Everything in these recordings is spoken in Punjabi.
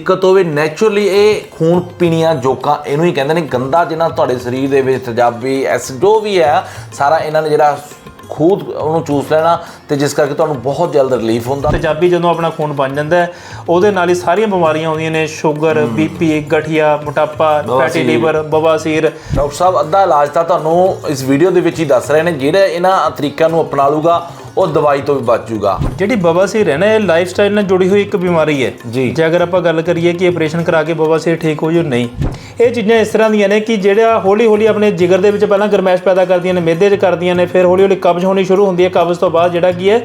ਦਿੱਕਤ ਹੋਵੇ ਨੇਚਰਲੀ ਇਹ ਖੂਨ ਪੀਣੀਆਂ ਜੋਕਾਂ ਇਹਨੂੰ ਹੀ ਕਹਿੰਦੇ ਨੇ ਗੰਦਾ ਜਿਹਨਾਂ ਤੁਹਾਡੇ ਸਰੀਰ ਦੇ ਵਿੱਚ ਤੇਜ਼ਾਬੀ ਐਸ ਜੋ ਵੀ ਹੈ ਸਾਰਾ ਇਹਨਾਂ ਨੇ ਜਿਹੜਾ ਖੂਦ ਉਹਨੂੰ ਚੂਸ ਲੈਣਾ ਤੇ ਜਿਸ ਕਰਕੇ ਤੁਹਾਨੂੰ ਬਹੁਤ ਜਲਦ ਰਿਲੀਫ ਹੁੰਦਾ। ਤੇਜ਼ਾਬੀ ਜਦੋਂ ਆਪਣਾ ਖੂਨ ਬਣ ਜਾਂਦਾ ਉਹਦੇ ਨਾਲ ਹੀ ਸਾਰੀਆਂ ਬਿਮਾਰੀਆਂ ਆਉਂਦੀਆਂ ਨੇ ਸ਼ੂਗਰ ਬੀਪੀ ਗਠੀਆ ਮੋਟਾਪਾ ਫੈਟੀ। ਲੀਵਰ ਬਵਾਸੀਰ। ਡਾਕਟਰ ਸਾਹਿਬ ਅੱਧਾ ਇਲਾਜ ਤਾਂ ਤੁਹਾਨੂੰ ਇਸ ਵੀਡੀਓ ਦੇ ਵਿੱਚ ਹੀ ਦੱਸ ਰਹੇ ਨੇ ਜਿਹੜਾ ਇਹਨਾਂ ਤਰੀਕਿਆਂ ਨੂੰ ਅਪਣਾ ਲੂਗਾ। ਉਹ ਦਵਾਈ ਤੋਂ ਵੀ ਬਚ ਜੂਗਾ। ਜਿਹੜੀ ਬਵਾਸੀਰ ਹੈ ਨਾ ਇਹ ਲਾਈਫ ਸਟਾਈਲ ਨਾਲ ਜੁੜੀ ਹੋਈ ਇੱਕ ਬਿਮਾਰੀ ਹੈ। ਜੀ। ਜੇ ਅਗਰ ਆਪਾਂ ਗੱਲ ਕਰੀਏ ਕਿ ਆਪਰੇਸ਼ਨ ਕਰਾ ਕੇ ਬਵਾਸੀਰ ਠੀਕ ਹੋ ਜੂ ਨਹੀਂ ਇਹ ਚੀਜ਼ਾਂ ਇਸ ਤਰ੍ਹਾਂ ਦੀਆਂ ਨੇ ਕਿ ਜਿਹੜਾ ਹੌਲੀ ਹੌਲੀ ਆਪਣੇ ਜਿਗਰ ਦੇ ਵਿੱਚ ਪਹਿਲਾਂ ਗਰਮੈਸ਼ ਪੈਦਾ ਕਰਦੀਆਂ ਨੇ ਮਿਹਦੇ 'ਚ ਕਰਦੀਆਂ ਨੇ ਫਿਰ ਹੌਲੀ ਹੌਲੀ ਕਬਜ਼ ਹੋਣੀ ਸ਼ੁਰੂ ਹੁੰਦੀ ਹੈ। ਕਬਜ਼ ਤੋਂ ਬਾਅਦ ਜਿਹੜਾ ਕੀ ਹੈ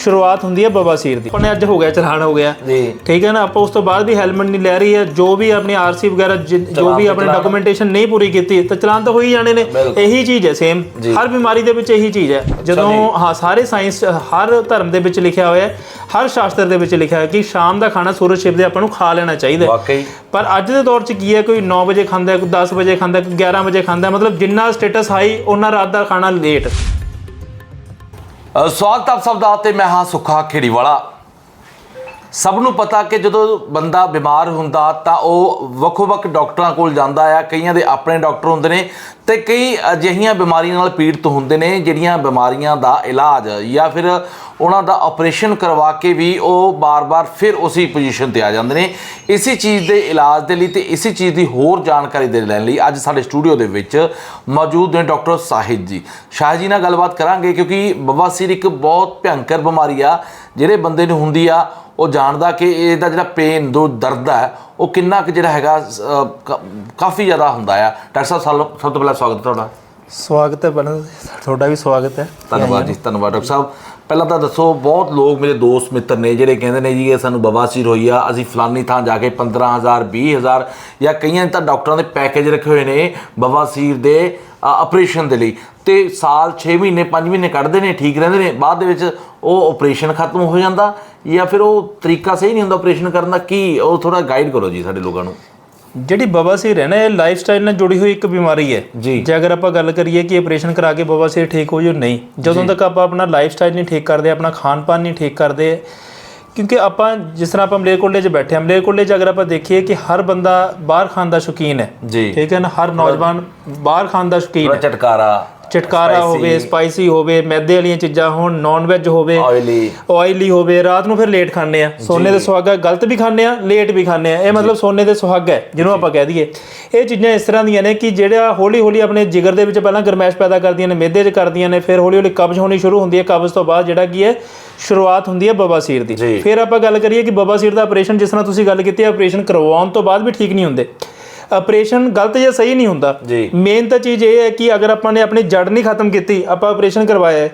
ਸ਼ੁਰੂਆਤ ਹੁੰਦੀ ਹੈ ਬਵਾਸੀਰ ਦੀ। ਆਪਣੇ ਅੱਜ ਹੋ ਗਿਆ ਚਲਾਨ ਹੋ ਗਿਆ। ਜੀ। ਠੀਕ ਹੈ ਨਾ? ਆਪਾਂ ਉਸ ਤੋਂ ਬਾਅਦ ਵੀ ਹੈਲਮਟ ਨਹੀਂ ਲੈ ਰਹੀ ਹੈ। ਜੋ ਵੀ ਆਪਣੀ ਆਰਸੀ ਵਗੈਰਾ ਜਿ- ਵੀ ਆਪਣੀ। ਡਾਕੂਮੈਂਟੇਸ਼ਨ ਨਹੀਂ ਪੂਰੀ ਕੀਤੀ ਤਾਂ ਚਲਾਨ ਤਾਂ ਹੋ ਹੀ ਜਾਣੇ ਨੇ। ਇਹੀ ਚੀਜ਼ ਹੈ ਸੇਮ। ਹਰ ਬਿਮਾਰੀ ਦੇ ਵਿੱਚ ਇਹੀ ਚੀਜ਼ ਹੈ। ਜਦੋਂ ਹਾਂ ਸਾਰੇ ਸਾਇੰਸ ਹਰ ਧਰਮ ਦੇ ਵਿੱਚ ਲਿਖਿਆ ਹੋਇਆ ਹੈ ਹਰ ਸ਼ਾਸਤਰ ਦੇ ਵਿੱਚ ਲਿਖਿਆ ਹੈ ਕਿ ਸ਼ਾਮ ਦਾ ਖਾਣਾ ਸੂਰਜ ਛਿਪਦੇ ਆਪਾਂ ਨੂੰ ਖਾ ਲੈਣਾ ਚਾਹੀਦਾ। ਵਾਕਈ। ਪਰ ਅੱਜ ਦੇ ਦੌਰ 'ਚ ਕੀ ਹੈ? ਕੋਈ 9 ਵਜੇ ਖਾਂਦਾ ਕੋਈ 10 ਵਜੇ ਖਾਂਦਾ ਕੋਈ 11 ਵਜੇ ਖਾਂਦਾ ਮਤਲਬ ਜਿੰਨਾ ਸਟੇਟਸ ਹਾਈ ਉਹਨਾਂ ਰਾਤ ਦਾ ਖਾਣਾ ਲੇਟ ਸਵਾਗਤ ਆਪ ਸਭ ਦਾ ਤੇ ਮੈਂ ਹਾਂ ਸੁੱਖਾ ਖੇੜੀਵਾਲਾ। ਸਭ ਨੂੰ ਪਤਾ ਕਿ ਜਦੋਂ ਬੰਦਾ ਬਿਮਾਰ ਹੁੰਦਾ ਤਾਂ ਉਹ ਵੱਖੋ-ਵੱਖ ਡਾਕਟਰਾਂ ਕੋਲ ਜਾਂਦਾ ਆ। ਕਈਆਂ ਦੇ ਆਪਣੇ ਡਾਕਟਰ ਹੁੰਦੇ ਨੇ ਤੇ ਕਈ ਅਜਿਹੀਆਂ ਬਿਮਾਰੀਆਂ ਨਾਲ ਪੀੜਤ ਹੁੰਦੇ ਨੇ ਜਿਹੜੀਆਂ ਬਿਮਾਰੀਆਂ ਦਾ ਇਲਾਜ ਜਾਂ ਫਿਰ ਉਹਨਾਂ ਦਾ ਆਪਰੇਸ਼ਨ ਕਰਵਾ ਕੇ ਵੀ ਉਹ ਬਾਰ-ਬਾਰ ਫਿਰ ਉਸੇ ਪੋਜੀਸ਼ਨ ਤੇ ਆ ਜਾਂਦੇ ਨੇ। ਇਸੇ ਚੀਜ਼ ਦੇ ਇਲਾਜ ਦੇ ਲਈ ਤੇ ਇਸੇ ਚੀਜ਼ ਦੀ ਹੋਰ ਜਾਣਕਾਰੀ ਦੇ ਲੈਣ ਲਈ ਅੱਜ ਸਾਡੇ ਸਟੂਡੀਓ ਦੇ ਵਿੱਚ ਮੌਜੂਦ ਨੇ ਡਾਕਟਰ ਸਾਹਿਦ ਜੀ। ਸ਼ਾਹ ਜੀ ਨਾਲ ਗੱਲਬਾਤ ਕਰਾਂਗੇ ਕਿਉਂਕਿ ਬਵਾਸੀਰ ਇੱਕ ਬਹੁਤ ਭਿਆਨਕ ਬਿਮਾਰੀ ਆ, ਜਿਹੜੇ ਬੰਦੇ ਨੂੰ ਹੁੰਦੀ ਆ ਉਹ ਜਾਣਦਾ ਕਿ ਇਹਦਾ ਜਿਹੜਾ ਪੇਨ ਦੋ ਦਰਦ ਹੈ ਉਹ ਕਿੰਨਾ ਕੁ ਜਿਹੜਾ ਹੈਗਾ ਕਾਫੀ ਜ਼ਿਆਦਾ ਹੁੰਦਾ ਆ। ਡਾਕਟਰ ਸਾਹਿਬ ਸਭ ਤੋਂ ਪਹਿਲਾਂ ਸਵਾਗਤ ਤੁਹਾਡਾ। ਸਵਾਗਤ ਹੈ ਪਹਿਲਾਂ ਤੁਹਾਡਾ ਵੀ ਸਵਾਗਤ ਹੈ। ਧੰਨਵਾਦ ਜੀ ਧੰਨਵਾਦ ਡਾਕਟਰ ਸਾਹਿਬ। ਪਹਿਲਾਂ ਤਾਂ ਦੱਸੋ ਬਹੁਤ ਲੋਕ ਮੇਰੇ ਦੋਸਤ ਮਿੱਤਰ ਨੇ ਜਿਹੜੇ ਕਹਿੰਦੇ ਨੇ ਜੀ ਇਹ ਸਾਨੂੰ ਬਵਾਸੀਰ ਹੋਈ ਆ ਅਸੀਂ ਫਲਾਨੀ ਥਾਂ ਜਾ ਕੇ 15000 20000 ਜਾਂ ਕਈਆਂ ਤਾਂ ਡਾਕਟਰਾਂ ਦੇ ਪੈਕੇਜ ਰੱਖੇ ਹੋਏ ਨੇ ਬਵਾਸੀਰ ਦੇ। ਆਪਰੇਸ਼ਨ ਦੇ ਲਈ। ਤੇ ਸਾਲ 6 ਮਹੀਨੇ 5 ਮਹੀਨੇ ਕੱਢਦੇ ਨੇ ਠੀਕ ਰਹਿੰਦੇ ਨੇ। ਬਾਅਦ ਦੇ ਵਿੱਚ ਉਹ ਆਪਰੇਸ਼ਨ ਖਤਮ ਹੋ ਜਾਂਦਾ ਜਾਂ ਫਿਰ ਉਹ ਤਰੀਕਾ ਸਹੀ ਨਹੀਂ ਹੁੰਦਾ ਆਪਰੇਸ਼ਨ ਕਰਨ ਦਾ ਕੀ ਉਹ ਥੋੜਾ ਗਾਈਡ ਕਰੋ ਜੀ ਸਾਡੇ ਲੋਕਾਂ ਨੂੰ। ਜਿਹੜੀ ਬਵਾਸੀਰ ਹੈ ਨਾ ਇਹ ਲਾਈਫ ਸਟਾਈਲ ਨਾਲ ਜੁੜੀ ਹੋਈ ਇੱਕ ਬਿਮਾਰੀ ਹੈ। ਜੀ। ਅਗਰ ਆਪਾਂ ਗੱਲ ਕਰੀਏ ਕਿ ਆਪਰੇਸ਼ਨ ਕਰਾ ਕੇ ਬਵਾਸੀਰ ਠੀਕ ਹੋ ਜੂ ਨਹੀਂ। ਜਦੋਂ ਤੱਕ ਆਪਾਂ ਆਪਣਾ ਲਾਈਫ ਸਟਾਈਲ ਨਹੀਂ ਠੀਕ ਕਰਦੇ ਆਪਣਾ ਖਾਣ ਪਾਨ ਨਹੀਂ ਠੀਕ ਕਰਦੇ ਕਿਉਂਕਿ ਆਪਾਂ ਜਿਸ ਤਰ੍ਹਾਂ ਆਪਾਂ ਮਲੇਰਕੋਟਲੇ 'ਚ ਬੈਠੇ ਹਾਂ ਮਲੇਰਕੋਟਲੇ 'ਚ ਅਗਰ ਆਪਾਂ ਦੇਖੀਏ ਕਿ ਹਰ ਬੰਦਾ ਬਾਹਰ ਖਾਣ ਦਾ ਸ਼ੌਕੀਨ ਹੈ ਜੀ। ਠੀਕ ਹੈ ਨਾ? ਹਰ ਨੌਜਵਾਨ ਬਾਹਰ ਖਾਣ ਦਾ ਸ਼ੌਕੀਨ ਹੈ। ਝਟਕਾਰਾ। ਚਟਕਾਰਾ ਹੋਵੇ ਸਪਾਈਸੀ ਹੋਵੇ ਮੈਦੇ ਵਾਲੀਆਂ ਚੀਜ਼ਾਂ ਹੋਣ ਨਾਨ ਵੈਜ ਹੋਵੇ ਆਇਲੀ ਆਇਲੀ ਹੋਵੇ ਰਾਤ ਨੂੰ ਫਿਰ ਲੇਟ ਖਾਂਦੇ ਆ। ਸੋਨੇ ਦੇ ਸੁਹਾਗਾ ਗਲਤ ਵੀ ਖਾਂਦੇ ਆ ਲੇਟ ਵੀ ਖਾਂਦੇ ਆ। ਇਹ ਮਤਲਬ ਸੋਨੇ ਦੇ ਸੁਹਾਗਾ ਹੈ ਜਿਹਨੂੰ ਆਪਾਂ ਕਹਿ ਦਈਏ। ਇਹ ਚੀਜ਼ਾਂ ਇਸ ਤਰ੍ਹਾਂ ਦੀਆਂ ਨੇ ਕਿ ਜਿਹੜਾ ਹੌਲੀ ਹੌਲੀ ਆਪਣੇ ਜਿਗਰ ਦੇ ਵਿੱਚ ਪਹਿਲਾਂ ਗਰਮੈਸ਼ ਪੈਦਾ ਕਰਦੀਆਂ ਨੇ ਮਿਹਦੇ 'ਚ ਕਰਦੀਆਂ ਨੇ ਫਿਰ ਹੌਲੀ ਹੌਲੀ ਕਬਜ਼ ਹੋਣੀ ਸ਼ੁਰੂ ਹੁੰਦੀ ਹੈ। ਕਬਜ਼ ਤੋਂ ਬਾਅਦ ਜਿਹੜਾ ਕੀ ਹੈ ਸ਼ੁਰੂਆਤ ਹੁੰਦੀ ਹੈ ਬਵਾਸੀਰ ਦੀ। ਫਿਰ ਆਪਾਂ ਗੱਲ ਕਰੀਏ ਕਿ ਬਵਾਸੀਰ ਦਾ ਆਪਰੇਸ਼ਨ ਜਿਸ ਤਰ੍ਹਾਂ ਤੁਸੀਂ ਗੱਲ ਕੀਤੀ ਹੈ ਆਪਰੇਸ਼ਨ ਕਰਵਾਉਣ ਤੋਂ ਬਾਅਦ ਵੀ ਠੀਕ ਨਹੀਂ ਹੁੰਦੇ। ਆਪਰੇਸ਼ਨ ਗਲਤ ਜਾਂ ਸਹੀ ਨਹੀਂ ਹੁੰਦਾ। ਮੇਨ ਤਾਂ ਚੀਜ਼ ਇਹ ਹੈ ਕਿ ਅਗਰ ਆਪਾਂ ਨੇ ਆਪਣੀ ਜੜ ਨਹੀਂ ਖਤਮ ਕੀਤੀ ਆਪਾਂ ਆਪਰੇਸ਼ਨ ਕਰਵਾਇਆ ਹੈ।